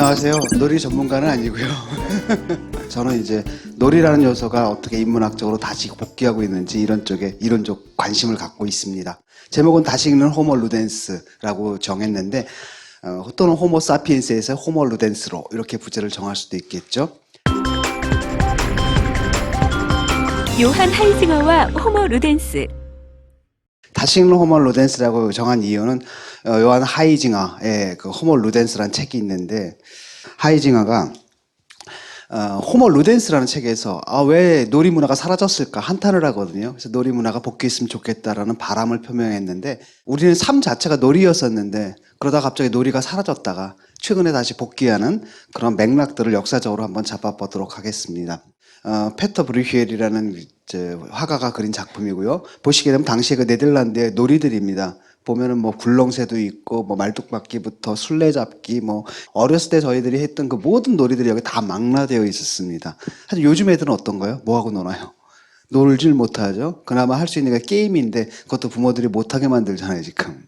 안녕하세요. 놀이 전문가는 아니고요. 저는 이제 놀이라는 요소가 어떻게 인문학적으로 다시 복귀하고 있는지 이런 쪽에 이론적 관심을 갖고 있습니다. 제목은 다시 읽는 호모 루덴스라고 정했는데 어, 또는 호모 사피엔스에서 호모 루덴스로 이렇게 부제를 정할 수도 있겠죠. 요한 하이징어와 호모 루덴스 다시 읽는 호모 루덴스라고 정한 이유는 어, 요한 하이징어의 그 호모 루덴스라는 책이 있는데 하이징어가 어, 호모 루덴스라는 책에서 아, 왜 놀이 문화가 사라졌을까 한탄을 하거든요. 그래서 놀이 문화가 복귀했으면 좋겠다라는 바람을 표명했는데 우리는 삶 자체가 놀이였었는데 그러다 갑자기 놀이가 사라졌다가 최근에 다시 복귀하는 그런 맥락들을 역사적으로 한번 잡아보도록 하겠습니다. 어, 페터 브리히엘이라는 이제 화가가 그린 작품이고요. 보시게 되면 당시에 그 네덜란드의 놀이들입니다. 보면은 뭐 굴렁쇠도 있고 뭐 말뚝박기부터 술래잡기 뭐 어렸을 때 저희들이 했던 그 모든 놀이들이 여기 다 망라되어 있었습니다. 사실 요즘 애들은 어떤가요? 뭐 하고 노나요? 놀질 못하죠. 그나마 할 수 있는 게 게임인데 그것도 부모들이 못하게 만들잖아요 지금.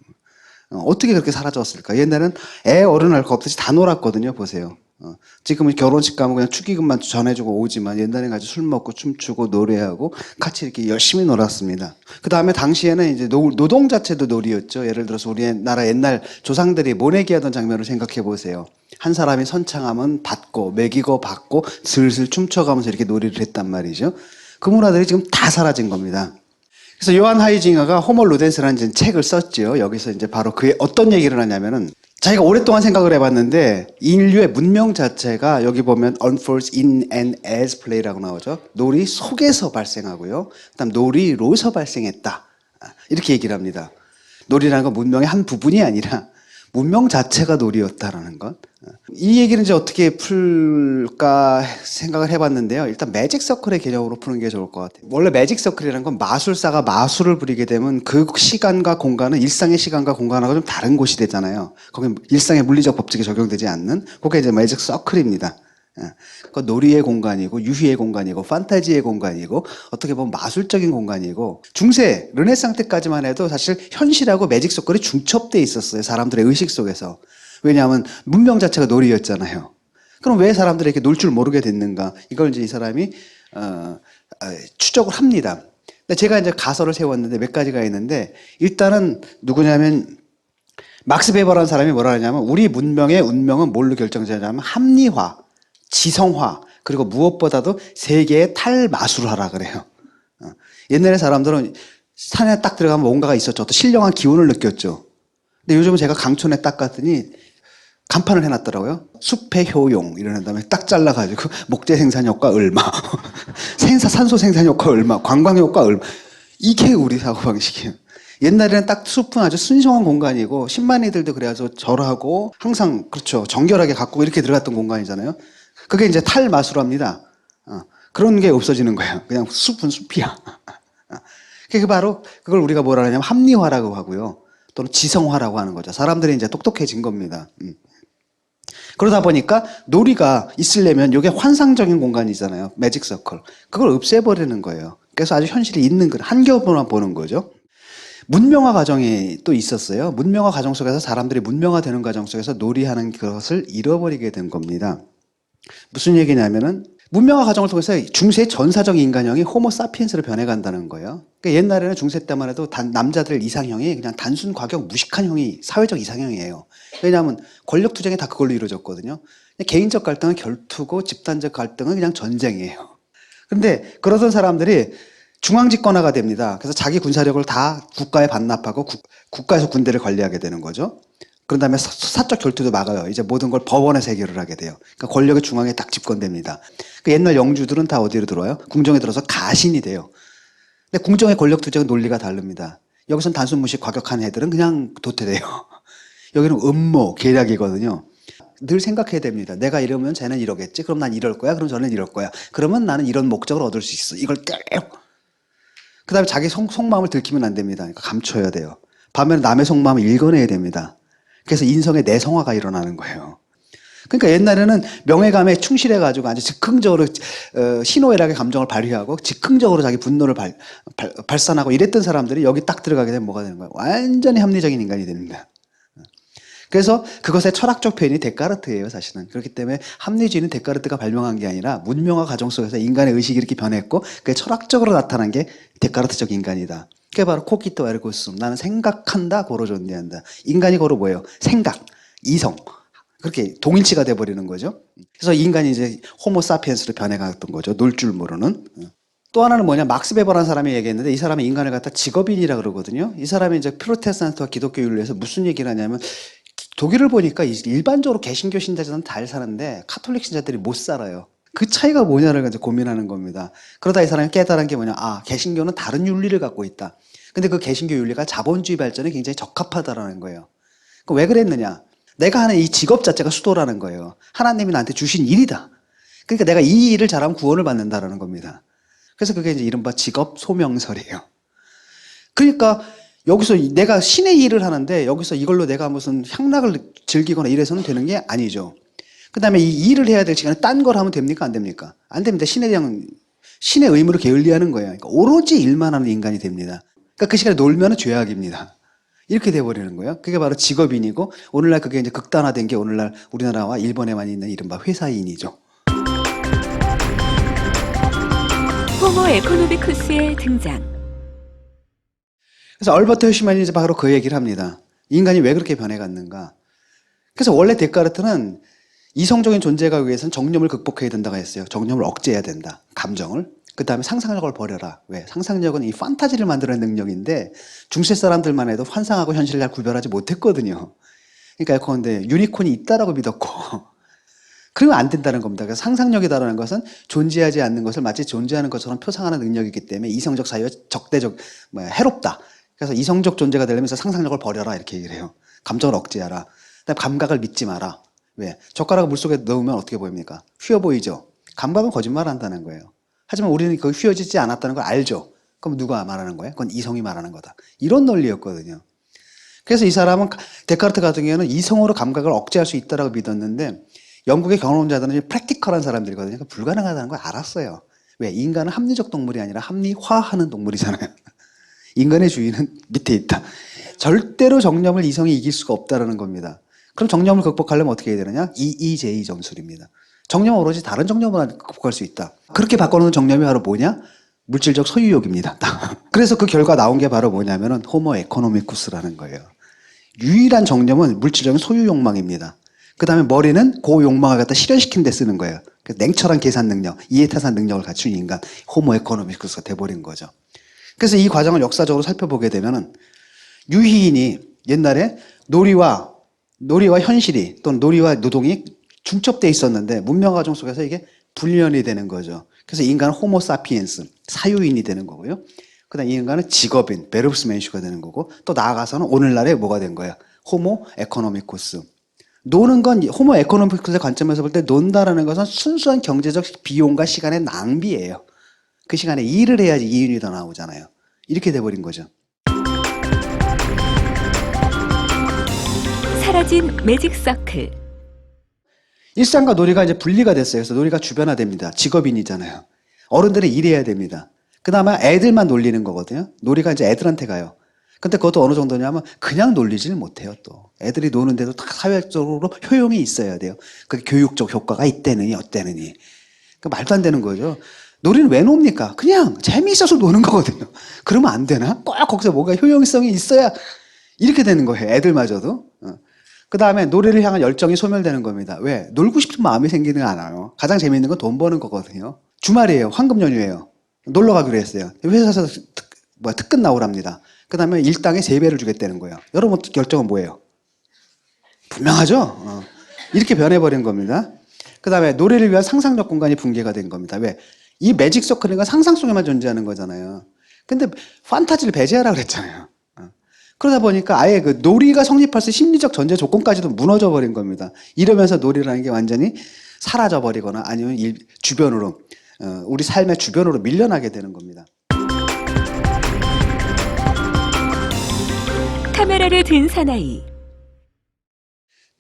어, 어떻게 그렇게 사라졌을까? 옛날엔 애 어른 할 거 없듯이 다 놀았거든요. 보세요. 어, 지금은 결혼식 가면 그냥 축의금만 전해주고 오지만 옛날에 가지고 술 먹고 춤추고 노래하고 같이 이렇게 열심히 놀았습니다. 그 다음에 당시에는 이제 노, 노동 자체도 놀이였죠. 예를 들어서 우리나라 옛날 조상들이 모내기 하던 장면을 생각해 보세요. 한 사람이 선창하면 받고 먹이고 받고 슬슬 춤춰가면서 이렇게 놀이를 했단 말이죠. 그 문화들이 지금 다 사라진 겁니다. 그래서 요한 하이징어가 호모 루덴스라는 책을 썼죠. 여기서 이제 바로 그의 어떤 얘기를 하냐면은 자기가 오랫동안 생각을 해봤는데 인류의 문명 자체가 여기 보면 unfolds in and as play라고 나오죠. 놀이 속에서 발생하고요. 그다음 놀이로서 발생했다. 아, 이렇게 얘기를 합니다. 놀이라는 건 문명의 한 부분이 아니라 문명 자체가 놀이였다라는 것. 이 얘기는 이제 어떻게 풀까 생각을 해봤는데요. 일단 매직 서클의 개념으로 푸는 게 좋을 것 같아요. 원래 매직 서클이라는 건 마술사가 마술을 부리게 되면 그 시간과 공간은 일상의 시간과 공간하고 좀 다른 곳이 되잖아요. 거기 일상의 물리적 법칙이 적용되지 않는 그게 이제 매직 서클입니다. 예. 그 놀이의 공간이고 유희의 공간이고 판타지의 공간이고 어떻게 보면 마술적인 공간이고 중세 르네상 때까지만 해도 사실 현실하고 매직 서클이 중첩돼 있었어요 사람들의 의식 속에서 왜냐하면 문명 자체가 놀이였잖아요 그럼 왜 사람들이 이렇게 놀 줄 모르게 됐는가 이걸 이제 이 사람이 어, 어, 추적을 합니다 근데 제가 이제 가설을 세웠는데 몇 가지가 있는데 일단은 누구냐면 막스 베버라는 사람이 뭐라 하냐면 우리 문명의 운명은 뭘로 결정되냐면 합리화, 지성화, 그리고 무엇보다도 세계의 탈마술화라 그래요. 어. 옛날에 사람들은 산에 딱 들어가면 뭔가가 있었죠. 또 신령한 기운을 느꼈죠. 근데 요즘은 제가 강촌에 딱 갔더니 간판을 해놨더라고요. 숲의 효용 이러는 다음에 딱 잘라가지고 목재 생산 효과 얼마, 생사 산소 생산 효과 얼마, 관광 효과 얼마. 이게 우리 사고 방식이에요. 옛날에는 딱 숲은 아주 순수한 공간이고 신만이들도 그래가지고 절하고 항상 그렇죠 정결하게 갖고 이렇게 들어갔던 공간이잖아요. 그게 이제 탈마술합니다. 어, 그런 게 없어지는 거예요. 그냥 숲은 숲이야. 어, 그게 바로 그걸 우리가 뭐라 하냐면 합리화라고 하고요. 또는 지성화라고 하는 거죠. 사람들이 이제 똑똑해진 겁니다. 음. 그러다 보니까 놀이가 있으려면 이게 환상적인 공간이잖아요. 매직 서클. 그걸 없애버리는 거예요. 그래서 아주 현실이 있는 걸 한겹만 보는 거죠. 문명화 과정이 또 있었어요. 문명화 과정 속에서 사람들이 문명화되는 과정 속에서 놀이하는 것을 잃어버리게 된 겁니다. 무슨 얘기냐면은 문명화 과정을 통해서 중세 전사적 인간형이 호모 사피엔스로 변해간다는 거예요. 그러니까 옛날에는 중세 때만 해도 단, 남자들 이상형이 그냥 단순 과격 무식한 형이 사회적 이상형이에요. 왜냐하면 권력 투쟁이 다 그걸로 이루어졌거든요. 개인적 갈등은 결투고 집단적 갈등은 그냥 전쟁이에요. 근데 그러던 사람들이 중앙 집권화가 됩니다. 그래서 자기 군사력을 다 국가에 반납하고 국, 국가에서 군대를 관리하게 되는 거죠. 그런 다음에 사- 사적 결투도 막아요. 이제 모든 걸 법원에서 해결을 하게 돼요. 그러니까 권력이 중앙에 딱 집권됩니다. 그 옛날 영주들은 다 어디로 들어와요? 궁정에 들어서 가신이 돼요. 근데 궁정의 권력 투쟁은 논리가 다릅니다. 여기선 단순 무식 과격한 애들은 그냥 도태돼요. 여기는 음모, 계략이거든요. 늘 생각해야 됩니다. 내가 이러면 쟤는 이러겠지. 그럼 난 이럴 거야. 그럼 저는 이럴 거야. 그러면 나는 이런 목적을 얻을 수 있어. 이걸 계속. 그 다음에 자기 속, 속마음을 들키면 안 됩니다. 그러니까 감춰야 돼요. 반면에 남의 속마음을 읽어내야 됩니다. 그래서 인성의 내성화가 일어나는 거예요. 그러니까 옛날에는 명예감에 충실해가지고 아주 즉흥적으로 어, 희노애락의 감정을 발휘하고 즉흥적으로 자기 분노를 발, 발, 발 산하고 이랬던 사람들이 여기 딱 들어가게 되면 뭐가 되는 거예요? 완전히 합리적인 인간이 됩니다. 그래서 그것의 철학적 표현이 데카르트예요, 사실은. 그렇기 때문에 합리주의는 데카르트가 발명한 게 아니라 문명화 과정 속에서 인간의 의식이 이렇게 변했고 그게 철학적으로 나타난 게 데카르트적 인간이다. 그게 바로 코키토 에르고스. 나는 생각한다, 고로 존재한다. 인간이 고로 뭐예요? 생각, 이성. 그렇게 동일치가 돼버리는 거죠. 그래서 인간이 이제 호모 사피엔스로 변해갔던 거죠. 놀 줄 모르는. 또 하나는 뭐냐 막스 베버라는 사람이 얘기했는데 이 사람이 인간을 갖다 직업인이라 그러거든요. 이 사람이 이제 프로테스탄트와 기독교 윤리에서 무슨 얘기를 하냐면 독일을 보니까 이- 일반적으로 개신교 신자들은 잘 사는데 카톨릭 신자들이 못 살아요. 그 차이가 뭐냐를 이제 고민하는 겁니다. 그러다 이 사람이 깨달은 게 뭐냐 아 개신교는 다른 윤리를 갖고 있다. 근데 그 개신교 윤리가 자본주의 발전에 굉장히 적합하다라는 거예요. 그왜 그랬느냐? 내가 하는 이 직업 자체가 수도라는 거예요. 하나님이 나한테 주신 일이다. 그러니까 내가 이 일을 잘하면 구원을 받는다라는 겁니다. 그래서 그게 이제 이른바 직업 소명설이에요. 그러니까 여기서 이- 내가 신의 일을 하는데 여기서 이걸로 내가 무슨 향락을 즐기거나 이래서는 되는 게 아니죠. 그 다음에 이 일을 해야 될 시간에 딴 걸 하면 됩니까? 안 됩니까? 안 됩니다. 신에 대한, 신의 의무를 게을리하는 거예요. 그러니까 오로지 일만 하는 인간이 됩니다. 그러니까 그 시간에 놀면 죄악입니다. 이렇게 돼버리는 거예요. 그게 바로 직업인이고 오늘날 그게 이제 극단화된 게 오늘날 우리나라와 일본에만 있는 이른바 회사인이죠. 호모 에코노미쿠스의 등장. 그래서 얼버트 헤슈만이 이제 바로 그 얘기를 합니다. 인간이 왜 그렇게 변해갔는가? 그래서 원래 데카르트는 이성적인 존재가 위해서는 정념을 극복해야 된다고 했어요. 정념을 억제해야 된다. 감정을. 그 다음에 상상력을 버려라. 왜? 상상력은 이 판타지를 만드는 능력인데 중세 사람들만 해도 환상하고 현실을 잘 구별하지 못했거든요. 그러니까 그런데 유니콘이 있다라고 믿었고 그러면 안 된다는 겁니다. 그래서 상상력이다라는 것은 존재하지 않는 것을 마치 존재하는 것처럼 표상하는 능력이기 때문에 이성적 사유와 적대적 뭐 해롭다. 그래서 이성적 존재가 되려면서 상상력을 버려라 이렇게 얘기를 해요. 감정을 억제하라. 그다음 감각을 믿지 마라. 왜? 젓가락을 물속에 넣으면 어떻게 보입니까? 휘어 보이죠? 감각은 거짓말 한다는 거예요. 하지만 우리는 그 휘어지지 않았다는 걸 알죠. 그럼 누가 말하는 거예요? 그건 이성이 말하는 거다. 이런 논리였거든요. 그래서 이 사람은 데카르트 같은 경우는 이성으로 감각을 억제할 수 있다라고 믿었는데 영국의 경험자들은 프랙티컬한 사람들이거든요. 그러니까 불가능하다는 걸 알았어요. 왜? 인간은 합리적 동물이 아니라 합리화하는 동물이잖아요. 인간의 주인은 밑에 있다. 절대로 정념을 이성이 이길 수가 없다라는 겁니다. 그럼 정념을 극복하려면 어떻게 해야 되느냐? EEJ 정술입니다. 정념은 오로지 다른 정념을 극복할 수 있다. 그렇게 바꿔놓은 정념이 바로 뭐냐? 물질적 소유욕입니다. 그래서 그 결과 나온 게 바로 뭐냐면은 호모 에코노미쿠스라는 거예요. 유일한 정념은 물질적인 소유 욕망입니다. 그 다음에 머리는 그 욕망을 갖다 실현시키는 데 쓰는 거예요. 그 냉철한 계산 능력, 이해타산 능력을 갖춘 인간, 호모 에코노미쿠스가 돼버린 거죠. 그래서 이 과정을 역사적으로 살펴보게 되면은 유희인이 옛날에 놀이와 놀이와 현실이 또는 놀이와 노동이 중첩돼 있었는데 문명 과정 속에서 이게 불련이 되는 거죠. 그래서 인간은 호모 사피엔스 사유인이 되는 거고요. 그다음 이 인간은 직업인 베르브스 맨슈가 되는 거고 또 나아가서는 오늘날에 뭐가 된 거야? 호모 에코노미코스. 노는 건 호모 에코노미코스의 관점에서 볼 때 논다라는 것은 순수한 경제적 비용과 시간의 낭비예요. 그 시간에 일을 해야지 이윤이 더 나오잖아요. 이렇게 돼버린 거죠. 사라진 매직 서클. 일상과 놀이가 이제 분리가 됐어요. 그래서 놀이가 주변화됩니다. 직업인이잖아요. 어른들은 일해야 됩니다. 그 다음에 애들만 놀리는 거거든요. 놀이가 이제 애들한테 가요. 근데 그것도 어느 정도냐면 그냥 놀리질 못해요 또. 애들이 노는데도 다 사회적으로 효용이 있어야 돼요. 그게 교육적 효과가 있대느니 어때느니. 그 말도 안 되는 거죠. 놀이는 왜 놉니까? 그냥 재미있어서 노는 거거든요. 그러면 안 되나? 꼭 거기서 뭐가 효용성이 있어야 이렇게 되는 거예요. 애들마저도. 그 다음에 노래를 향한 열정이 소멸되는 겁니다. 왜? 놀고 싶은 마음이 생기는 않아요. 가장 재미있는 건 돈 버는 거거든요. 주말이에요. 황금 연휴예요. 놀러 가기로 했어요. 회사에서 특, 뭐 특근 나오랍니다. 그 다음에 일당의 세배를 주겠다는 거예요. 여러분 결정은 뭐예요? 분명하죠? 어. 이렇게 변해버린 겁니다. 그 다음에 노래를 위한 상상력 공간이 붕괴가 된 겁니다. 왜? 이 매직 서클은 상상 속에만 존재하는 거잖아요. 근데 판타지를 배제하라 그랬잖아요. 어. 그러다 보니까 아예 그 놀이가 성립할 수 심리적 전제 조건까지도 무너져 버린 겁니다. 이러면서 놀이라는 게 완전히 사라져 버리거나 아니면 일, 주변으로 어, 우리 삶의 주변으로 밀려나게 되는 겁니다. 카메라를 든 사나이.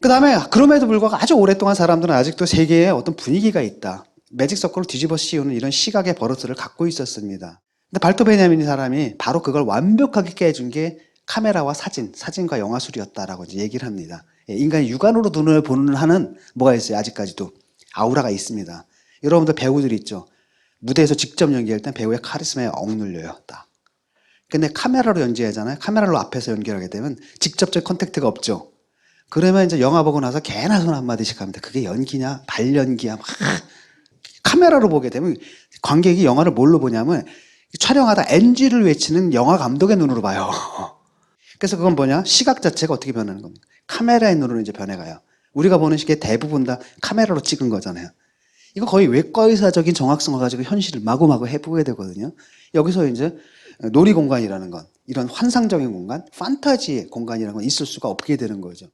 그 다음에 그럼에도 불구하고 아주 오랫동안 사람들은 아직도 세계에 어떤 분위기가 있다. 매직 서클을 뒤집어 씌우는 이런 시각의 버릇을 갖고 있었습니다. 근데 발토 베냐민이 사람이 바로 그걸 완벽하게 깨준 게 카메라와 사진, 사진과 영화술이었다라고 이제 얘기를 합니다. 예, 인간이 육안으로 눈을 보는 한은 뭐가 있어요? 아직까지도 아우라가 있습니다. 여러분들 배우들 있죠. 무대에서 직접 연기할 땐 배우의 카리스마에 억눌려요. 딱. 근데 카메라로 연기하잖아요. 카메라로 앞에서 연기하게 되면 직접적 컨택트가 없죠. 그러면 이제 영화 보고 나서 개나 손 한마디씩 합니다. 그게 연기냐, 발연기야. 막 카메라로 보게 되면 관객이 영화를 뭘로 보냐면 촬영하다 NG를 외치는 영화 감독의 눈으로 봐요. 그래서 그건 뭐냐? 시각 자체가 어떻게 변하는 겁니까? 카메라의 눈으로 이제 변해가요. 우리가 보는 시계 대부분 다 카메라로 찍은 거잖아요. 이거 거의 외과 의사적인 정확성을 가지고 현실을 마구마구 해보게 되거든요. 여기서 이제 놀이 공간이라는 건 이런 환상적인 공간, 판타지의 공간이라는 건 있을 수가 없게 되는 거죠.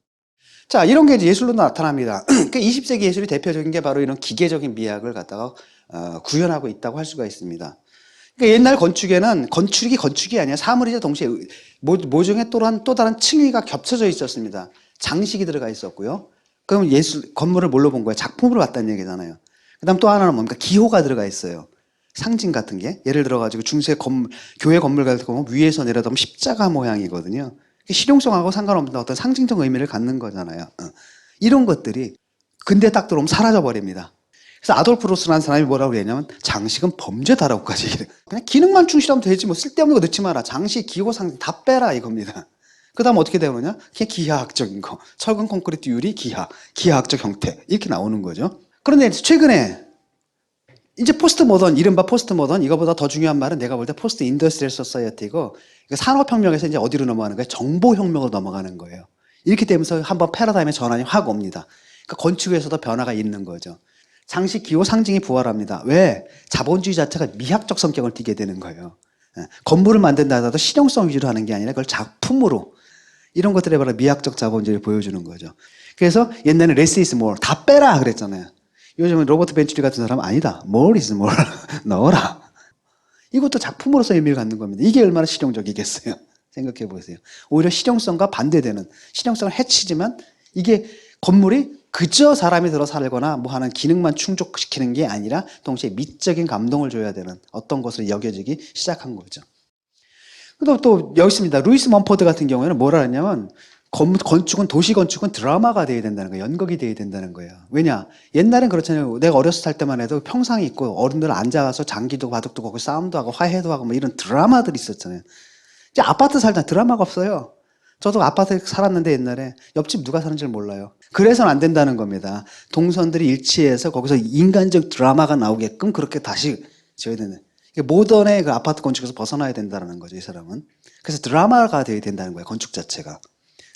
자, 이런 게 이제 예술로 나타납니다. 그 20세기 예술이 대표적인 게 바로 이런 기계적인 미학을 갖다가 어, 구현하고 있다고 할 수가 있습니다. 그러니까 옛날 건축에는 건축이 건축이 아니라 사물이자 동시에 모, 모종의 또한 또 다른 층위가 겹쳐져 있었습니다. 장식이 들어가 있었고요. 그럼 예술 건물을 뭘로 본 거예요? 작품으로 봤다는 얘기잖아요. 그다음 또 하나는 뭡니까? 기호가 들어가 있어요. 상징 같은 게 예를 들어 가지고 중세 건물, 교회 건물 같은 거 위에서 내려다보면 십자가 모양이거든요. 실용성하고 상관없는 어떤 상징적 의미를 갖는 거잖아요. 어. 이런 것들이 근데 딱 들어오면 사라져 버립니다. 그래서 아돌프 로스라는 사람이 뭐라고 그랬냐면 장식은 범죄다라고까지 얘기해요. 그냥 기능만 충실하면 되지 뭐 쓸데없는 거 넣지 마라. 장식, 기호, 상징 다 빼라 이겁니다. 그 다음 어떻게 되느냐? 그냥 기하학적인 거. 철근 콘크리트 유리 기하, 기하학적 형태 이렇게 나오는 거죠. 그런데 최근에 이제 포스트 모던, 이른바 포스트 모던, 이거보다 더 중요한 말은 내가 볼 때 포스트 인더스트리얼 소사이어티고, 산업혁명에서 이제 어디로 넘어가는 거예요? 정보혁명으로 넘어가는 거예요. 이렇게 되면서 한번 패러다임의 전환이 확 옵니다. 그러니까 건축에서도 변화가 있는 거죠. 장식, 기호, 상징이 부활합니다. 왜? 자본주의 자체가 미학적 성격을 띠게 되는 거예요. 예. 건물을 만든다 하더라도 실용성 위주로 하는 게 아니라 그걸 작품으로 이런 것들이 바로 미학적 자본주의를 보여주는 거죠. 그래서 옛날에 레스 이스 몰, 다 빼라 그랬잖아요. 요즘은 로버트 벤츄리 같은 사람은 아니다. more is more. 넣어라. 이것도 작품으로서 의미를 갖는 겁니다. 이게 얼마나 실용적이겠어요. 생각해 보세요. 오히려 실용성과 반대되는 실용성을 해치지만 이게 건물이 그저 사람이 들어 살거나 뭐 하는 기능만 충족시키는 게 아니라 동시에 미적인 감동을 줘야 되는 어떤 것으로 여겨지기 시작한 거죠. 또, 또 여기 있습니다. 루이스 먼포드 같은 경우에는 뭐라 했냐면 건, 건축은 도시 건축은 드라마가 돼야 된다는 거예요. 연극이 돼야 된다는 거예요. 왜냐? 옛날엔 그렇잖아요. 내가 어렸을 살 때만 해도 평상이 있고 어른들 앉아서 장기도 바둑도 하고 싸움도 하고 화해도 하고 뭐 이런 드라마들이 있었잖아요. 이제 아파트 살다 드라마가 없어요. 저도 아파트에 살았는데 옛날에 옆집 누가 사는지 를 몰라요. 그래서는 안 된다는 겁니다. 동선들이 일치해서 거기서 인간적 드라마가 나오게끔 그렇게 다시 지어야 되는. 모던의 그 아파트 건축에서 벗어나야 된다는 거죠, 이 사람은. 그래서 드라마가 돼야 된다는 거예요, 건축 자체가.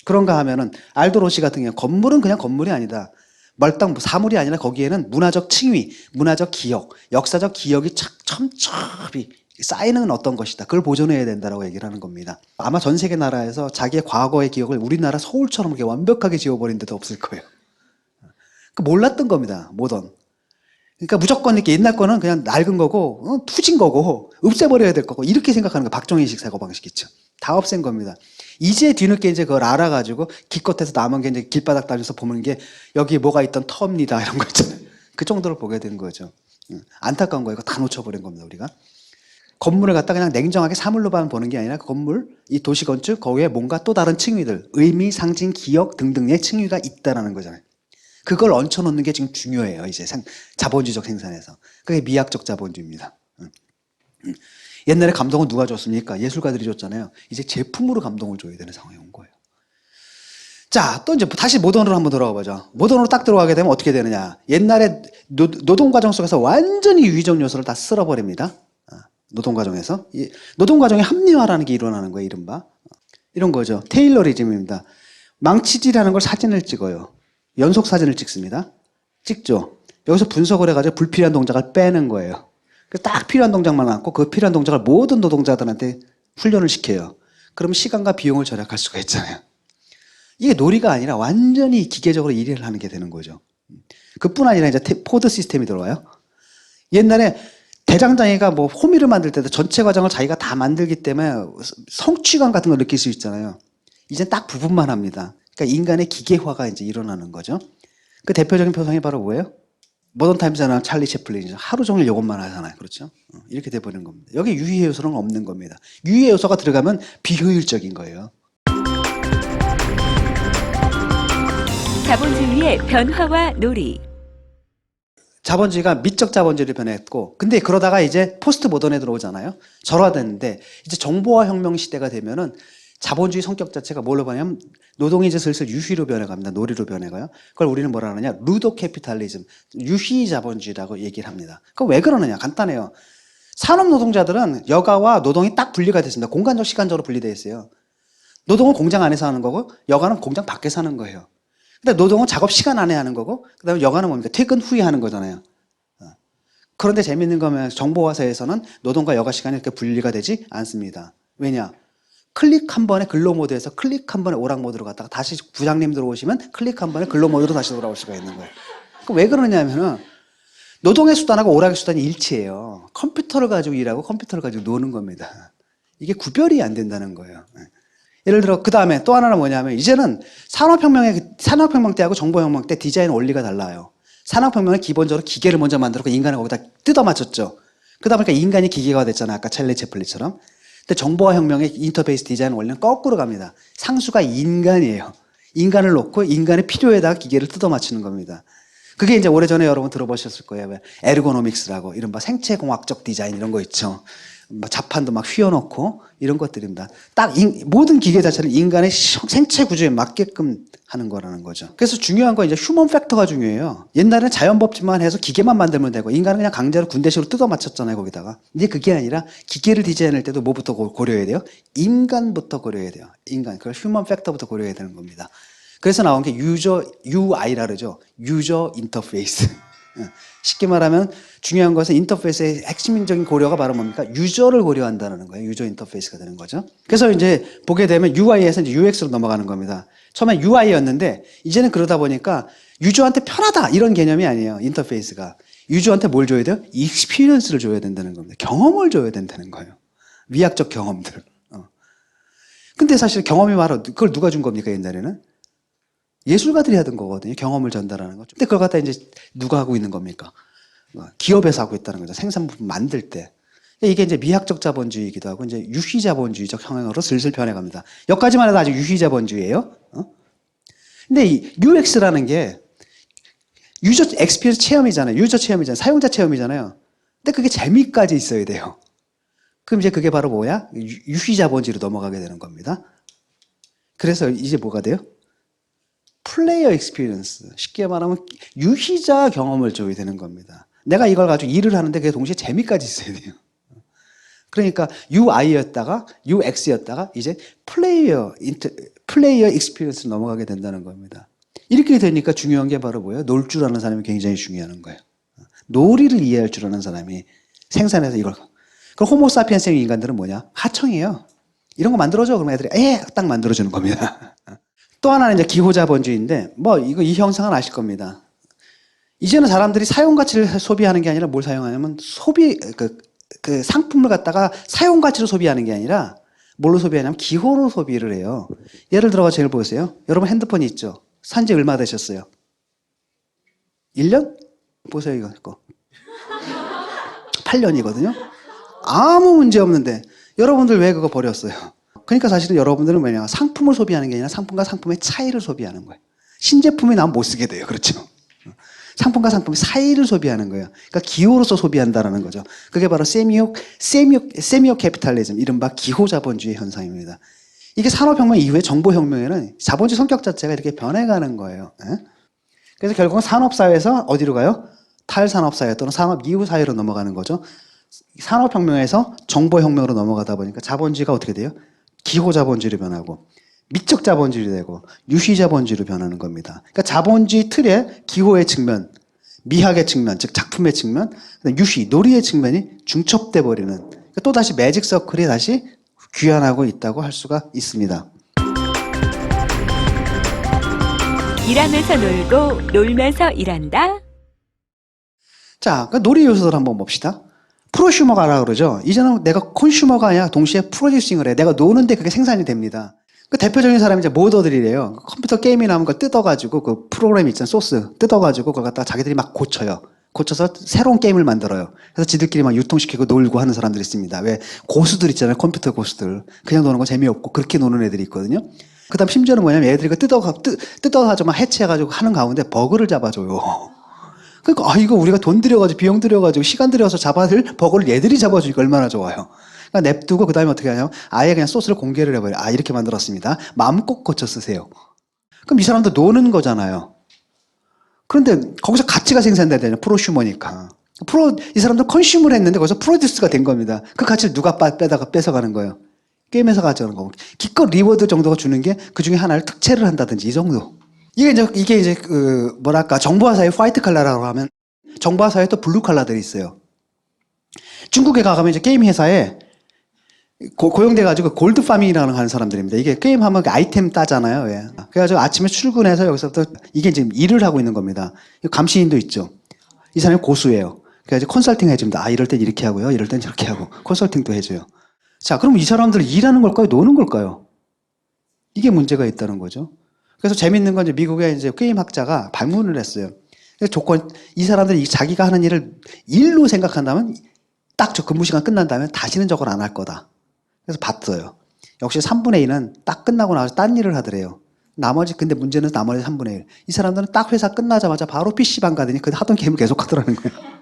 그런가 하면은 알도로시 같은 경우 건물은 그냥 건물이 아니다. 말당 사물이 아니라 거기에는 문화적 칭위, 문화적 기억, 역사적 기억이 참- 첨첩이 쌓이는 어떤 것이다. 그걸 보존해야 된다라고 얘기를 하는 겁니다. 아마 전 세계 나라에서 자기의 과거의 기억을 우리나라 서울처럼 이렇게 완벽하게 지워버린 데도 없을 거예요. 그 몰랐던 겁니다. 모던. 그러니까 무조건 이렇게 옛날 거는 그냥 낡은 거고 어, 투진 거고 없애버려야 될 거고 이렇게 생각하는 거 박정희식 사고 방식 있죠. 다 없앤 겁니다. 이제 뒤늦게 이제 그걸 알아가지고 기껏해서 남은 게 이제 길바닥 다니면서 보는 게 여기 뭐가 있던 터입니다 이런 거 있잖아요. 그 정도로 보게 된 거죠. 응. 안타까운 거예요. 다 놓쳐버린 겁니다 우리가. 건물을 갖다 그냥 냉정하게 사물로만 보는 게 아니라 그 건물, 이 도시 건축 거기에 뭔가 또 다른 칭위들, 의미, 상징, 기억 등등의 칭위가 있다라는 거잖아요. 그걸 얹혀놓는 게 지금 중요해요. 이제 생- 자본주의적 생산에서. 그게 미학적 자본주의입니다. 옛날에 감동은 누가 줬습니까? 예술가들이 줬잖아요. 이제 제품으로 감동을 줘야 되는 상황이 온 거예요. 자, 또 이제 다시 모던으로 한번 들어가 보죠. 모던으로 딱 들어가게 되면 어떻게 되느냐. 옛날에 노, 노동 과정 속에서 완전히 유의적 요소를 다 쓸어버립니다. 아, 노동 과정에서. 이 노동 과정의 합리화라는 게 일어나는 거예요, 이른바. 이런 거죠. 테일러리즘입니다. 망치질하는 걸 사진을 찍어요. 연속 사진을 찍습니다. 찍죠. 여기서 분석을 해가지고 불필요한 동작을 빼는 거예요. 그래서 딱 필요한 동작만 남고 그 필요한 동작을 모든 노동자들한테 훈련을 시켜요. 그러면 시간과 비용을 절약할 수가 있잖아요. 이게 놀이가 아니라 완전히 기계적으로 일을 하는 게 되는 거죠. 그뿐 아니라 이제 테- 포드 시스템이 들어와요. 옛날에 대장장이가 뭐 호미를 만들 때도 전체 과정을 자기가 다 만들기 때문에 성취감 같은 걸 느낄 수 있잖아요. 이제 딱 부분만 합니다. 그러니까 인간의 기계화가 이제 일어나는 거죠. 그 대표적인 표상이 바로 뭐예요? 모던 타임즈나 찰리 채플린이죠. 하루 종일 이것만 하잖아요. 그렇죠? 어, 이렇게 돼버리는 겁니다. 여기 유의의 요소는 없는 겁니다. 유의의 요소가 들어가면 비효율적인 거예요. 자본주의의 변화와 놀이 자본주의가 미적 자본주의로 변했고, 근데 그러다가 이제 포스트 모던에 들어오잖아요. 절화됐는데, 이제 정보화 혁명 시대가 되면은 자본주의 성격 자체가 뭘로 변하냐면 노동이 이제 슬슬 유희로 변해갑니다. 놀이로 변해가요. 그걸 우리는 뭐라 하느냐? 루도 캐피탈리즘, 유희 자본주의라고 얘기를 합니다. 그거 왜 그러느냐? 간단해요. 산업 노동자들은 여가와 노동이 딱 분리가 됐습니다. 공간적, 시간적으로 분리되어 있어요. 노동은 공장 안에서 하는 거고, 여가는 공장 밖에서 하는 거예요. 근데 노동은 작업 시간 안에 하는 거고, 그 다음에 여가는 뭡니까? 퇴근 후에 하는 거잖아요. 어. 그런데 재밌는 거면 정보화사에서는 노동과 여가 시간이 이렇게 분리가 되지 않습니다. 왜냐? 클릭 한 번에 근로 모드에서 클릭 한 번에 오락 모드로 갔다가 다시 부장님 들어오시면 클릭 한 번에 근로 모드로 다시 돌아올 수가 있는 거예요. 그왜 그러냐면은 노동의 수단하고 오락의 수단이 일치해요. 컴퓨터를 가지고 일하고 컴퓨터를 가지고 노는 겁니다. 이게 구별이 안 된다는 거예요. 예. 예를 들어 그 다음에 또 하나는 뭐냐면 이제는 산업혁명의 산업혁명 때하고 정보혁명 때 디자인 원리가 달라요. 산업혁명은 기본적으로 기계를 먼저 만들었고 인간을 거기다 뜯어 맞췄죠. 그러다 보니까 인간이 기계가 됐잖아요. 아까 찰리 채플리처럼. 근데 정보화 혁명의 인터페이스 디자인 원리는 거꾸로 갑니다. 상수가 인간이에요. 인간을 놓고 인간의 필요에다가 기계를 뜯어 맞추는 겁니다. 그게 이제 오래전에 여러분 들어보셨을 거예요. 왜 에르고노믹스라고 이른바 생체공학적 디자인 이런 거 있죠. 뭐 자판도 막 휘어놓고 이런 것들입니다. 딱 인- 모든 기계 자체를 인간의 시- 생체 구조에 맞게끔 하는 거라는 거죠. 그래서 중요한 건 이제 휴먼 팩터가 중요해요. 옛날에는 자연 법칙만 해서 기계만 만들면 되고 인간은 그냥 강제로 군대식으로 뜯어 맞췄잖아요 거기다가. 이제 그게 아니라 기계를 디자인할 때도 뭐부터 고- 고려해야 돼요? 인간부터 고려해야 돼요. 인간. 그걸 휴먼 팩터부터 고려해야 되는 겁니다. 그래서 나온 게 유저 UI라 그러죠. 유저 인터페이스. 예. 쉽게 말하면 중요한 것은 인터페이스의 핵심적인 고려가 바로 뭡니까? 유저를 고려한다는 거예요. 유저 인터페이스가 되는 거죠. 그래서 이제 보게 되면 UI에서 이제 UX로 넘어가는 겁니다. 처음에 UI였는데 이제는 그러다 보니까 유저한테 편하다 이런 개념이 아니에요. 인터페이스가. 유저한테 뭘 줘야 돼요? 익스피리언스를 줘야 된다는 겁니다. 경험을 줘야 된다는 거예요. 위약적 경험들. 어. 근데 사실 경험이 바로 그걸 누가 준 겁니까 옛날에는? 예술가들이 하던 거거든요. 경험을 전달하는 거. 근데 그걸 갖다 이제 누가 하고 있는 겁니까? 어, 기업에서 하고 있다는 거죠. 생산부품 만들 때. 이게 이제 미학적 자본주의이기도 하고 이제 유희 자본주의적 성향으로 슬슬 변해갑니다. 여기까지만 해도 아직 유희 자본주의예요. 어? 근데 이 UX라는 게 유저 엑스피리언스 체험이잖아요. 유저 체험이잖아요. 사용자 체험이잖아요. 근데 그게 재미까지 있어야 돼요. 그럼 이제 그게 바로 뭐야? 유- 유희 자본주의로 넘어가게 되는 겁니다. 그래서 이제 뭐가 돼요? 플레이어 익스피리언스. 쉽게 말하면 유희자 경험을 줘야 되는 겁니다. 내가 이걸 가지고 일을 하는데 그게 동시에 재미까지 있어야 돼요. 그러니까 UI였다가 UX였다가 이제 플레이어 인터, 플레이어 익스피리언스로 넘어가게 된다는 겁니다. 이렇게 되니까 중요한 게 바로 뭐예요? 놀 줄 아는 사람이 굉장히 중요한 거예요. 놀이를 이해할 줄 아는 사람이 생산해서 이걸 그 호모사피엔스의 인간들은 뭐냐? 하청이에요. 이런 거 만들어줘. 그러면 애들이 에딱 만들어주는 겁니다. 또 하나는 이제 기호자본주의인데 뭐 이거 이 형상은 아실 겁니다. 이제는 사람들이 사용 가치를 소비하는 게 아니라 뭘 사용하냐면 소비 그, 그 상품을 갖다가 사용 가치로 소비하는 게 아니라 뭘로 소비하냐면 기호로 소비를 해요. 예를 들어가 제일 보세요. 여러분 핸드폰이 있죠. 산지 얼마 되셨어요? 1년? 보세요 이거 거. 8년이거든요. 아무 문제 없는데 여러분들 왜 그거 버렸어요? 그러니까 사실은 여러분들은 뭐냐 상품을 소비하는 게 아니라 상품과 상품의 차이를 소비하는 거예요. 신제품이 나면 못 쓰게 돼요. 그렇죠? 상품과 상품의 사이를 소비하는 거예요. 그러니까 기호로서 소비한다라는 거죠. 그게 바로 세미오 세미오 세미오 캐피탈리즘 이른바 기호 자본주의 현상입니다. 이게 산업혁명 이후에 정보혁명에는 자본주의 성격 자체가 이렇게 변해가는 거예요. 예? 그래서 결국은 산업사회에서 어디로 가요? 탈산업사회 또는 산업 이후 사회로 넘어가는 거죠. 산업혁명에서 정보혁명으로 넘어가다 보니까 자본주의가 어떻게 돼요? 기호자본주의로 변하고 미적 자본주의로 되고 유희자본주의로 변하는 겁니다. 그러니까 자본주의 틀에 기호의 측면, 미학의 측면, 즉 작품의 측면, 유희, 놀이의 측면이 중첩돼 버리는 그러니까 또 다시 매직 서클이 다시 귀환하고 있다고 할 수가 있습니다. 일하면서 놀고 놀면서 일한다. 자, 그 놀이 요소들 한번 봅시다. 프로슈머가 라 그러죠. 이제는 내가 콘슈머가 아니라 동시에 프로듀싱을 해. 내가 노는데 그게 생산이 됩니다. 그 대표적인 사람이 이제 모더들이래요. 컴퓨터 게임이 나오는 거 뜯어가지고 그 프로그램 있잖아요. 소스. 뜯어가지고 그걸 갖다가 자기들이 막 고쳐요. 고쳐서 새로운 게임을 만들어요. 그래서 지들끼리 막 유통시키고 놀고 하는 사람들이 있습니다. 왜 고수들 있잖아요. 컴퓨터 고수들. 그냥 노는 거 재미없고 그렇게 노는 애들이 있거든요. 그 다음 심지어는 뭐냐면 애들이 그 뜯어, 뜯, 뜯어가지고 막 해체해가지고 하는 가운데 버그를 잡아줘요. 그러니까, 아, 이거 우리가 돈 들여가지고, 비용 들여가지고, 시간 들여서 잡아야 될 버그를 얘들이 잡아주니까 얼마나 좋아요. 그러니까 냅두고, 그 다음에 어떻게 하냐면, 아예 그냥 소스를 공개를 해버려요. 아, 이렇게 만들었습니다. 마음껏 고쳐 쓰세요. 그럼 이 사람도 노는 거잖아요. 그런데 거기서 가치가 생산돼야 되냐, 프로슈머니까. 프로, 이 사람도 컨슈머를 했는데 거기서 프로듀스가 된 겁니다. 그 가치를 누가 빠- 빼다가 뺏어가는 거예요. 게임에서 가져오는 거고. 기껏 리워드 정도가 주는 게 그 중에 하나를 특채를 한다든지 이 정도. 이게 이제, 이게 이제 그, 뭐랄까, 정보화 사회 화이트 칼라라고 하면 정보화 사회에 또 블루 칼라들이 있어요. 중국에 가면 이제 게임 회사에 고, 고용돼가지고 골드 파밍이라는 거 하는 사람들입니다. 이게 게임 하면 그 아이템 따잖아요. 예. 그래가지고 아침에 출근해서 여기서부터 이게 지금 일을 하고 있는 겁니다. 감시인도 있죠. 이 사람이 고수예요. 그래가지고 컨설팅 해줍니다. 아, 이럴 땐 이렇게 하고요. 이럴 땐 저렇게 하고. 컨설팅도 해줘요. 자, 그럼 이 사람들은 일하는 걸까요? 노는 걸까요? 이게 문제가 있다는 거죠. 그래서 재밌는 건 이제 미국의 이제 게임 학자가 반문을 했어요. 조건, 이 사람들이 자기가 하는 일을 일로 생각한다면 딱 저 근무 시간 끝난 다음에 다시는 저걸 안 할 거다. 그래서 봤어요. 역시 3분의 1은 딱 끝나고 나서 딴 일을 하더래요. 나머지, 근데 문제는 나머지 3분의 1. 이 사람들은 딱 회사 끝나자마자 바로 PC방 가더니 그 하던 게임을 계속 하더라는 거예요.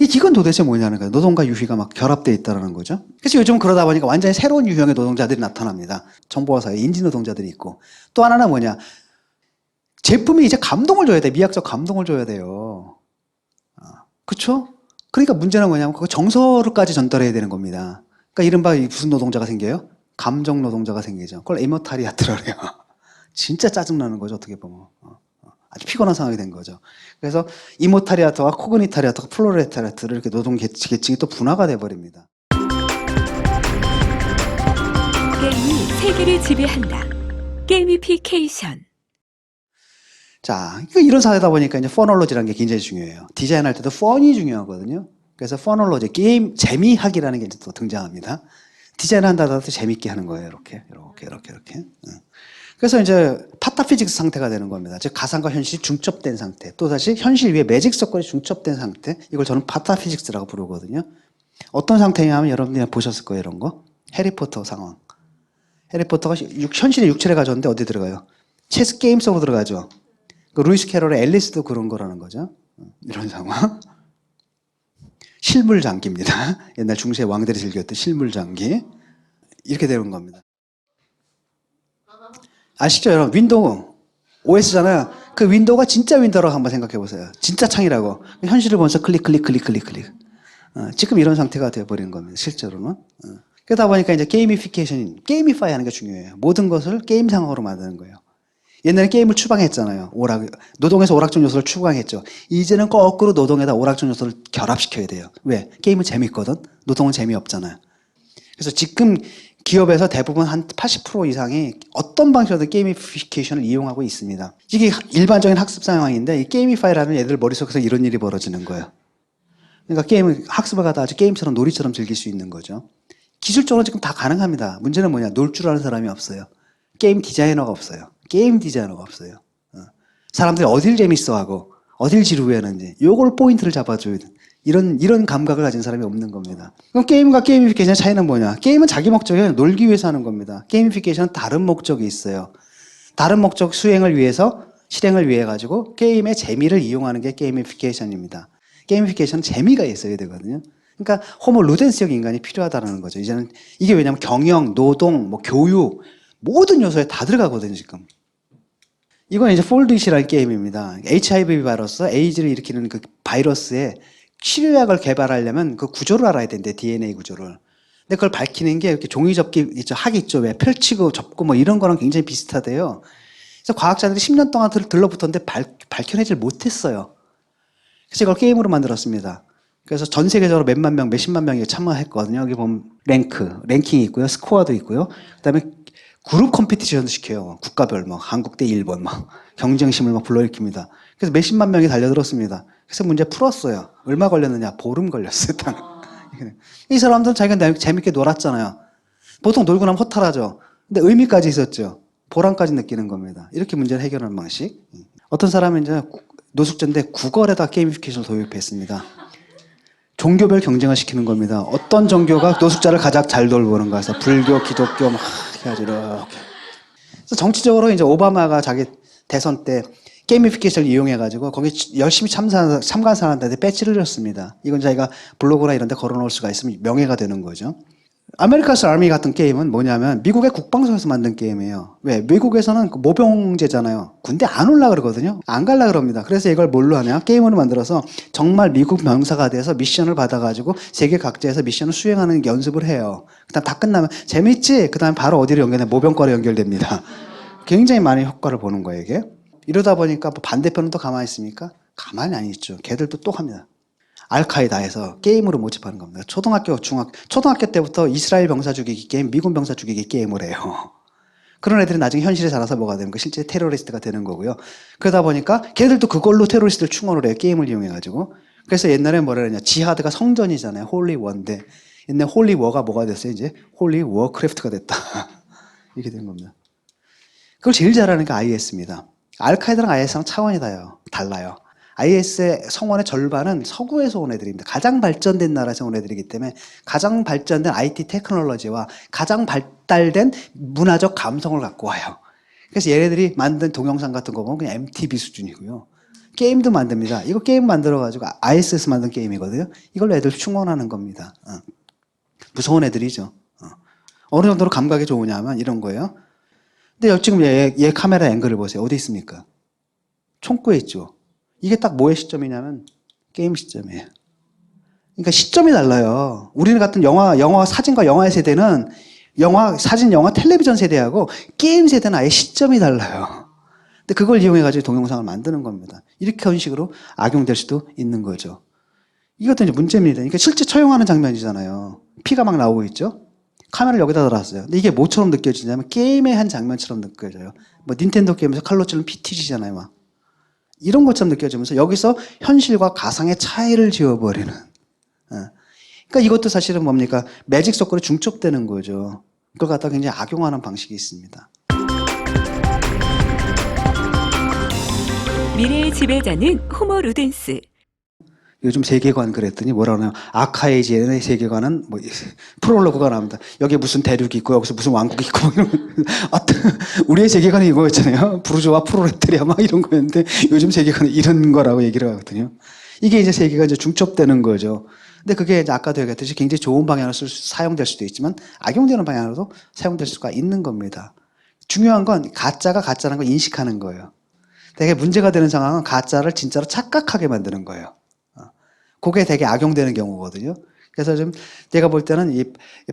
이- 이건 도대체 뭐냐는 거예요. 노동과 유희가 막 결합되어 있다는 거죠. 그래서 요즘 그러다 보니까 완전히 새로운 유형의 노동자들이 나타납니다. 정보화 사회 인지 노동자들이 있고. 또 하나는 뭐냐. 제품이 이제 감동을 줘야 돼. 미학적 감동을 줘야 돼요. 아, 그쵸? 그러니까 문제는 뭐냐면 그 정서를까지 전달해야 되는 겁니다. 그러니까 이른바 이 무슨 노동자가 생겨요? 감정 노동자가 생기죠. 그걸 에모타리아트라 그래요. 진짜 짜증나는 거죠. 어떻게 보면. 아주 피곤한 상황이 된 거죠. 그래서 이모타리아트와 코그니타리아트와 플로레타리아트를 이렇게 노동 계층- 계층이 또 분화가 돼 버립니다. 게임이 세계를 지배한다. 게이미피케이션. 자, 이런 사회다 보니까 이제 퍼널로지라는 게 굉장히 중요해요. 디자인할 때도 펀이 중요하거든요. 그래서 퍼널로지, 게임 재미하기라는 게 이제 또 등장합니다. 디자인한다 하더라도 재밌게 하는 거예요. 이렇게, 이렇게, 이렇게, 이렇게. 응. 그래서 이제 파타피직스 상태가 되는 겁니다. 즉 가상과 현실이 중첩된 상태. 또 다시 현실 위에 매직 서클이 중첩된 상태. 이걸 저는 파타피직스라고 부르거든요. 어떤 상태냐면 여러분들이 보셨을 거예요. 이런 거. 해리포터 상황. 해리포터가 육- 현실의 육체를 가졌는데 어디 들어가요? 체스 게임 속으로 들어가죠. 그 루이스 캐롤의 앨리스도 그런 거라는 거죠. 어, 이런 상황. 실물 장기입니다. 옛날 중세 왕들이 즐겼던 실물 장기. 이렇게 되는 겁니다. 아시죠, 여러분? 윈도우 OS잖아요. 그 윈도우가 진짜 윈도우라고 한번 생각해 보세요. 진짜 창이라고. 현실을 보면서 클릭, 클릭, 클릭, 클릭, 클릭. 어, 지금 이런 상태가 되어버린 겁니다. 실제로는. 어. 그러다 보니까 이제 게이미피케이션, 게이미파이 하는 게 중요해요. 모든 것을 게임 상황으로 만드는 거예요. 옛날에 게임을 추방했잖아요. 오락, 노동에서 오락적 요소를 추방했죠. 이제는 거꾸로 노동에다 오락적 요소를 결합시켜야 돼요. 왜? 게임은 재밌거든? 노동은 재미없잖아요. 그래서 지금 기업에서 대부분 한 80% 이상이 어떤 방식으로든 게이미피케이션을 이용하고 있습니다. 이게 일반적인 학습 상황인데 이 게이미파이라는 애들 머릿속에서 이런 일이 벌어지는 거예요. 그러니까 게임을 학습을 하다 아주 게임처럼 놀이처럼 즐길 수 있는 거죠. 기술적으로 지금 다 가능합니다. 문제는 뭐냐? 놀 줄 아는 사람이 없어요. 게임 디자이너가 없어요. 게임 디자이너가 없어요. 어. 사람들이 어딜 재밌어하고 어딜 지루해하는지 요걸 포인트를 잡아줘야 돼. 이런 이런 감각을 가진 사람이 없는 겁니다. 그럼 게임과 게이미피케이션의 차이는 뭐냐? 게임은 자기 아니라 놀기 위해서 하는 겁니다. 게이미피케이션은 다른 목적이 있어요. 다른 목적 수행을 위해서 실행을 위해 가지고 게임의 재미를 이용하는 게 게이미피케이션입니다. 게이미피케이션은 재미가 있어야 되거든요. 그러니까 호모 루덴스형 인간이 필요하다는 거죠. 이제는 이게 왜냐하면 경영, 노동, 뭐 교육 모든 요소에 다 들어가거든요 지금. 이건 이제 폴드잇이라는 게임입니다. HIV 바이러스, 에이즈를 일으키는 그 바이러스의 치료약을 개발하려면 그 구조를 알아야 되는데 DNA 구조를. 근데 그걸 밝히는 게 이렇게 종이 접기 있죠, 학 있죠, 왜 펼치고 접고 뭐 이런 거랑 굉장히 비슷하대요. 그래서 과학자들이 10년 동안 들, 들러붙었는데 밝, 밝혀내질 못했어요. 그래서 이걸 게임으로 만들었습니다. 그래서 전 세계적으로 몇만 명, 몇십만 명이 참여했거든요. 여기 보면 랭크, 랭킹이 있고요. 스코어도 있고요. 그 다음에 그룹 컴피티션도 시켜요. 국가별 막 한국 대 일본 막 경쟁심을 막 불러일으킵니다. 그래서 몇십만 명이 달려들었습니다. 그래서 문제 풀었어요. 얼마 걸렸느냐? 보름 걸렸어요. 딱. 이 사람들은 자기가 내- 재밌게 놀았잖아요. 보통 놀고 나면 허탈하죠. 근데 의미까지 있었죠. 보람까지 느끼는 겁니다. 이렇게 문제를 해결하는 방식. 어떤 사람은 이제 구- 노숙자인데 구걸에다 게이미피케이션을 도입했습니다. 종교별 경쟁을 시키는 겁니다. 어떤 종교가 노숙자를 가장 잘 돌보는가 해서 불교, 기독교 막 해가지고 이렇게 그래서 정치적으로 이제 오바마가 자기 대선 때 게이미피케이션을 이용해가지고 거기 열심히 참사, 참가한 사람들한테 배지를 줬습니다. 이건 자기가 블로그나 이런 데 걸어놓을 수가 있으면 명예가 되는 거죠. 아메리카스 아미 같은 게임은 뭐냐면 미국의 국방성에서 만든 게임이에요. 왜? 미국에서는 그 모병제잖아요. 군대 안 올라 그러거든요. 안 갈라 그럽니다. 그래서 이걸 뭘로 하냐? 게임으로 만들어서 정말 미국 병사가 돼서 미션을 받아가지고 세계 각지에서 미션을 수행하는 연습을 해요. 그다음 다 끝나면 재밌지? 그다음 바로 어디로 연결돼? 모병과로 연결됩니다. 굉장히 많은 효과를 보는 거예요, 이게. 이러다 보니까 뭐 반대편은 또 가만히 있습니까? 가만히 안 있죠. 걔들도 또 합니다. 알카이다에서 게임으로 모집하는 겁니다. 초등학교, 중학, 초등학교 때부터 이스라엘 병사 죽이기 게임, 미군 병사 죽이기 게임을 해요. 그런 애들이 나중에 현실에 자라서 뭐가 되는 거, 실제 테러리스트가 되는 거고요. 그러다 보니까 걔들도 그걸로 테러리스트를 충원을 해요. 게임을 이용해가지고. 그래서 옛날에 뭐라 그러냐. 지하드가 성전이잖아요. 홀리 원데. 옛날 홀리 워가 뭐가 됐어요? 이제 홀리 워크래프트가 됐다. 이렇게 된 겁니다. 그걸 제일 잘하는 게 IS입니다. 알카이다랑 IS랑 차원이 다요. 달라요. IS의 성원의 절반은 서구에서 온 애들입니다. 가장 발전된 나라에서 온 애들이기 때문에 가장 발전된 IT 테크놀로지와 가장 발달된 문화적 감성을 갖고 와요. 그래서 얘네들이 만든 동영상 같은 거 보면 그냥 MTV 수준이고요. 게임도 만듭니다. 이거 게임 만들어가지고 IS에서 만든 게임이거든요. 이걸로 애들 충원하는 겁니다. 어. 무서운 애들이죠. 어. 어느 정도로 감각이 좋으냐면 이런 거예요. 근데 지금 얘, 얘 카메라 앵글을 보세요. 어디 있습니까? 총구에 있죠. 이게 딱 뭐의 시점이냐면 게임 시점이에요. 그러니까 시점이 달라요. 우리는 같은 영화, 영화, 사진과 영화의 세대는 영화, 사진, 영화, 텔레비전 세대하고 게임 세대는 아예 시점이 달라요. 근데 그걸 이용해가지고 동영상을 만드는 겁니다. 이렇게 한 식으로 악용될 수도 있는 거죠. 이것도 이제 문제입니다. 그러니까 실제 처형하는 장면이잖아요. 피가 막 나오고 있죠? 카메라를 여기다 달았어요. 근데 이게 뭐처럼 느껴지냐면 게임의 한 장면처럼 느껴져요. 뭐 닌텐도 게임에서 칼로 찌르면 피 튀지잖아요, 막. 이런 것처럼 느껴지면서 여기서 현실과 가상의 차이를 지어버리는. 어. 그러니까 이것도 사실은 뭡니까? 매직 서클에 중첩되는 거죠. 그걸 갖다가 굉장히 악용하는 방식이 있습니다. 미래의 지배자는 호모 루덴스. 요즘 세계관 그랬더니 뭐라 그러냐. 아카이지의 세계관은 뭐 프롤로그가 나옵니다. 여기에 무슨 대륙이 있고 여기서 무슨 왕국이 있고 어떤 우리의 세계관이 이거였잖아요. 부르주아 프로레타리아 막 이런 거였는데 요즘 세계관은 이런 거라고 얘기를 하거든요. 이게 이제 세계가 이제 중첩되는 거죠. 근데 그게 아까도 얘기했듯이 굉장히 좋은 방향으로 사용될 수도 있지만 악용되는 방향으로도 사용될 수가 있는 겁니다. 중요한 건 가짜가 가짜라는 걸 인식하는 거예요. 되게 문제가 되는 상황은 가짜를 진짜로 착각하게 만드는 거예요. 어. 그게 되게 악용되는 경우거든요. 그래서 좀 제가 볼 때는 이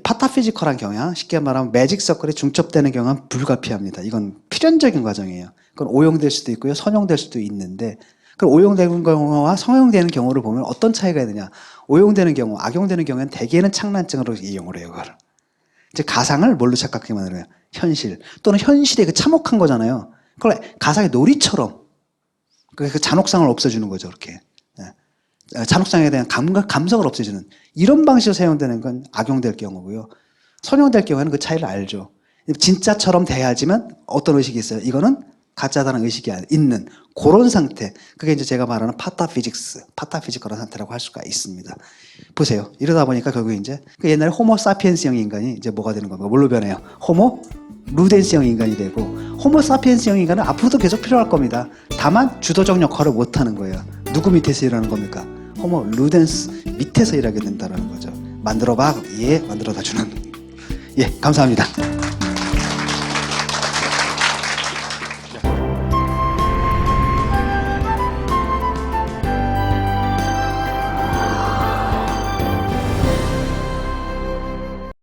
파타피지컬한 경향, 쉽게 말하면 매직 서클이 중첩되는 경우는 불가피합니다. 이건 필연적인 과정이에요. 그건 오용될 수도 있고요, 선용될 수도 있는데, 그 오용되는 경우와 성용되는 경우를 보면 어떤 차이가 있느냐? 오용되는 경우, 악용되는 경우에는 대개는 장난증으로 이용을 해요, 그걸. 이제 가상을 뭘로 착각하게 만들어요? 현실. 또는 현실의 그 참혹한 거잖아요. 그걸 가상의 놀이처럼 그, 그 잔혹상을 없애주는 거죠, 그렇게. 예. 어, 잔혹상에 대한 감각, 감성을 없애주는 이런 방식으로 사용되는 건 악용될 경우고요. 선용될 경우에는 그 차이를 알죠. 진짜처럼 돼야지만 어떤 의식이 있어요. 이거는 가짜다는 의식이 안- 있는 그런 상태. 그게 이제 제가 말하는 파타 피직스, 파타 피지컬한 상태라고 할 수가 있습니다. 보세요. 이러다 보니까 결국 이제 그 옛날에 호모 사피엔스형 인간이 이제 뭐가 되는 겁니까? 뭘로 변해요? 호모 루덴스형 인간이 되고 호모 사피엔스형 인간은 앞으로도 계속 필요할 겁니다. 다만 주도적 역할을 못 하는 거예요. 누구 밑에서 일하는 겁니까? 호모 루덴스 밑에서 일하게 된다는 거죠. 만들어봐. 예, 만들어 다 주는. 예, 감사합니다.